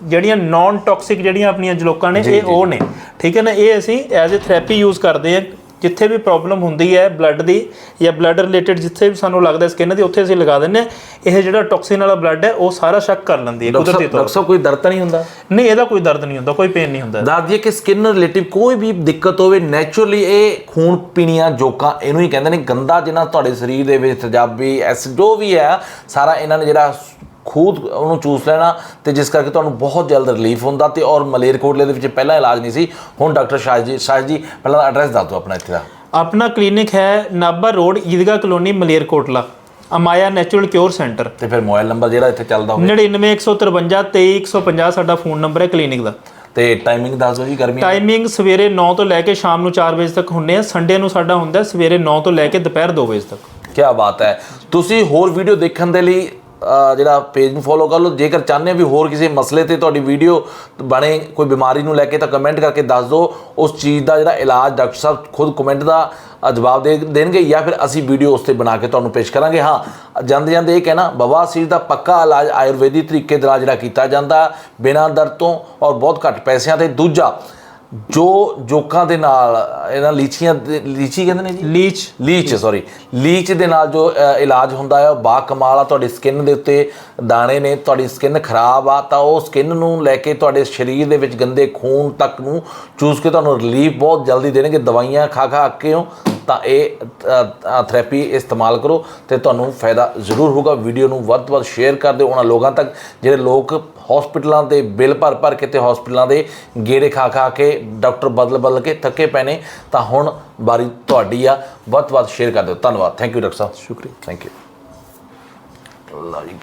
ਜਿਹੜੀਆਂ ਨਾਨ ਟੌਕਸਿਕ ਜਿਹੜੀਆਂ ਆਪਣੀਆਂ ਜਲੋਕਾਂ ਨੇ ਇਹ ਉਹ ਨੇ। ਠੀਕ ਹੈ ਨਾ? ਇਹ ਅਸੀਂ ਐਜ਼ ਅ ਥੈਰੇਪੀ ਯੂਜ਼ ਕਰਦੇ ਆ ਜਿੱਥੇ ਵੀ ਪ੍ਰੋਬਲਮ ਹੁੰਦੀ ਹੈ ਬਲੱਡ ਦੀ ਜਾਂ ਬਲੱਡ ਰਿਲੇਟਡ ਜਿੱਥੇ ਵੀ ਸਾਨੂੰ ਲੱਗਦਾ ਸਕਿਨ ਦੀ ਉੱਥੇ ਅਸੀਂ ਲਗਾ ਦਿੰਦੇ ਆ ਇਹ ਜਿਹੜਾ ਟੌਕਸਿਨ ਵਾਲਾ ਬਲੱਡ ਹੈ ਉਹ ਸਾਰਾ ਸ਼ੱਕ ਕਰ ਲੈਂਦੀ ਹੈ ਕੁਦਰਤੀ ਤੌਰ ਡਾਕਟਰ ਸਾਹਿਬ ਕੋਈ ਦਰਦ ਤਾਂ ਨਹੀਂ ਹੁੰਦਾ? ਨਹੀਂ ਇਹਦਾ ਕੋਈ ਦਰਦ ਨਹੀਂ ਹੁੰਦਾ ਕੋਈ ਪੇਨ ਨਹੀਂ ਹੁੰਦਾ। ਦੱਸ ਦਈਏ ਕਿ ਸਕਿਨ ਰਿਲੇਟਿਵ ਕੋਈ ਵੀ ਦਿੱਕਤ ਹੋਵੇ ਨੇਚਰਲੀ ਇਹ ਖੂਨ ਪੀਣੀਆਂ ਜੋਕਾਂ ਇਹਨੂੰ ਹੀ ਕਹਿੰਦੇ ਨੇ ਗੰਦਾ ਜਿਹਨਾਂ ਤੁਹਾਡੇ ਸਰੀਰ ਦੇ ਵਿੱਚ ਤੇਜ਼ਾਬੀ ਐਸਿਡ ਜੋ ਵੀ ਹੈ ਸਾਰਾ ਇਹਨਾਂ ਨੇ ਜਿਹੜਾ ਖੂਦ ਉਹਨੂੰ ਚੂਸ ਲੈਣਾ ਤੇ ਜਿਸ ਕਰਕੇ ਤੁਹਾਨੂੰ ਬਹੁਤ ਜਲਦ ਰਿਲੀਫ ਹੁੰਦਾ ਤੇ ਔਰ ਮਲੇਰਕੋਟਲੇ ਦੇ ਵਿੱਚ ਪਹਿਲਾਂ ਇਲਾਜ ਨਹੀਂ ਸੀ ਹੁਣ ਡਾਕਟਰ ਸ਼ਾਹ ਜੀ ਸ਼ਾਹ ਜੀ ਪਹਿਲਾਂ ਐਡਰੈਸ ਦੱਸ ਦਿਓ ਆਪਣਾ ਇੱਥੇ ਦਾ। ਆਪਣਾ ਕਲੀਨਿਕ ਹੈ Nabha road Eidgah colony Malerkotla Amaya natural cure centre ਤੇ ਫਿਰ ਮੋਬਾਈਲ ਨੰਬਰ ਜਿਹੜਾ ਇੱਥੇ ਚੱਲਦਾ ਹੋਵੇ। 99153 23150 ਸਾਡਾ ਫੋਨ ਨੰਬਰ ਹੈ ਕਲੀਨਿਕ ਦਾ। ਤੇ ਟਾਈਮਿੰਗ ਦੱਸ ਦਿਓ ਜੀ ਗਰਮੀ ਟਾਈਮਿੰਗ ਸਵੇਰੇ 9 ਤੋਂ ਲੈ ਕੇ ਸ਼ਾਮ ਨੂੰ 4 ਵਜੇ ਤੱਕ ਹੁੰਨੇ ਆ। ਸੰਡੇ ਨੂੰ ਸਾਡਾ ਹੁੰਦਾ ਸਵੇਰੇ 9 ਤੋਂ ਲੈ ਕੇ ਦੁਪਹਿਰ 2 ਵਜੇ ਤੱਕ। ਕੀ ਬਾਤ ਹੈ। ਤੁਸੀਂ ਹੋਰ ਵੀਡੀਓ ਦੇਖਣ ਦੇ ਲਈ ਜਿਹੜਾ ਪੇਜ ਨੂੰ ਫੋਲੋ ਕਰ ਲਓ। ਜੇਕਰ ਚਾਹੁੰਦੇ ਵੀ ਹੋਰ ਕਿਸੇ ਮਸਲੇ ਤੇ ਤੁਹਾਡੀ ਵੀਡੀਓ ਬਣੇ, ਕੋਈ ਬਿਮਾਰੀ ਨੂੰ ਲੈ ਕੇ ਤਾਂ ਕਮੈਂਟ ਕਰਕੇ ਦੱਸ ਦਿਓ। ਉਸ ਚੀਜ਼ ਦਾ ਜਿਹੜਾ ਇਲਾਜ ਡਾਕਟਰ ਸਾਹਿਬ ਖੁਦ ਕਮੈਂਟ ਦਾ ਜਵਾਬ ਦੇ ਦੇਣਗੇ ਜਾਂ ਫਿਰ ਅਸੀਂ ਵੀਡੀਓ ਉਸ ਤੇ ਬਣਾ ਕੇ ਤੁਹਾਨੂੰ ਪੇਸ਼ ਕਰਾਂਗੇ। ਹਾਂ, ਜਾਂਦੇ ਜਾਂਦੇ ਇਹ ਕਹਿਣਾ ਬਵਾਸੀਰ ਦਾ ਪੱਕਾ ਇਲਾਜ ਆਯੁਰਵੈਦਿਕ ਤਰੀਕੇ ਦੇ ਨਾਲ ਜਿਹੜਾ ਕੀਤਾ ਜਾਂਦਾ, ਬਿਨਾਂ ਦਰਦ ਤੋਂ ਔਰ ਬਹੁਤ ਘੱਟ ਪੈਸਿਆਂ ਤੇ। ਦੂਜਾ ਜੋ ਜੋਕਾਂ ਦੇ ਨਾਲ ਇਹਨਾਂ ਲੀਚੀਆਂ ਦੇ- ਲੀਚੀ ਕਹਿੰਦੇ ਨੇ ਜੀ? ਲੀਚ। ਲੀਚ ਸੌਰੀ ਲੀਚ ਦੇ ਨਾਲ ਜੋ ਅ, ਇਲਾਜ ਹੁੰਦਾ ਹੈ ਉਹ ਬਾ ਕਮਾਲ ਆ ਤੁਹਾਡੀ ਸਕਿਨ ਦੇ ਉੱਤੇ ਦਾਣੇ ਨੇ ਤੁਹਾਡੀ ਸਕਿਨ ਖਰਾਬ ਆ ਤਾਂ ਉਹ ਸਕਿਨ ਨੂੰ ਲੈ ਕੇ ਤੁਹਾਡੇ ਸਰੀਰ ਦੇ ਵਿੱਚ ਗੰਦੇ ਖੂਨ ਤੱਕ ਨੂੰ ਚੂਸ ਕੇ ਤੁਹਾਨੂੰ ਰਿਲੀਫ ਬਹੁਤ ਜਲਦੀ ਦੇਣਗੇ। ਦਵਾਈਆਂ ਖਾ ਖਾ ਅੱਕੇ ਹੋ ਤਾਂ ਇਹ ਥੈਰੇਪੀ ਇਸਤੇਮਾਲ ਕਰੋ ਤੇ ਤੁਹਾਨੂੰ ਫਾਇਦਾ ਜ਼ਰੂਰ ਹੋਗਾ ਵੀਡੀਓ ਨੂੰ ਵੱਧ ਤੋਂ ਵੱਧ ਸ਼ੇਅਰ ਕਰ ਦਿਓ। ਉਹਨਾਂ ਲੋਕਾਂ ਤੱਕ ਜਿਹੜੇ ਲੋਕ ਹਸਪੀਟਲਾਂ ਦੇ ਬਿੱਲ ਭਰ ਭਰ ਕੇ ਤੇ ਹਸਪੀਟਲਾਂ ਦੇ ਗੇੜੇ ਖਾ ਖਾ ਕੇ ਡਾਕਟਰ ਬਦਲ ਬਦਲ ਕੇ ਥੱਕੇ ਪਏ ਨੇ ਤਾਂ ਹੁਣ ਵਾਰੀ ਤੁਹਾਡੀ ਆ। ਵੱਧ ਤੋਂ ਵੱਧ ਸ਼ੇਅਰ ਕਰ ਦਿਓ। ਧੰਨਵਾਦ। ਥੈਂਕ ਯੂ ਡਾਕਟਰ ਸਾਹਿਬ। ਸ਼ੁਕਰੀਆ। ਥੈਂਕ ਯੂ ਜੀ।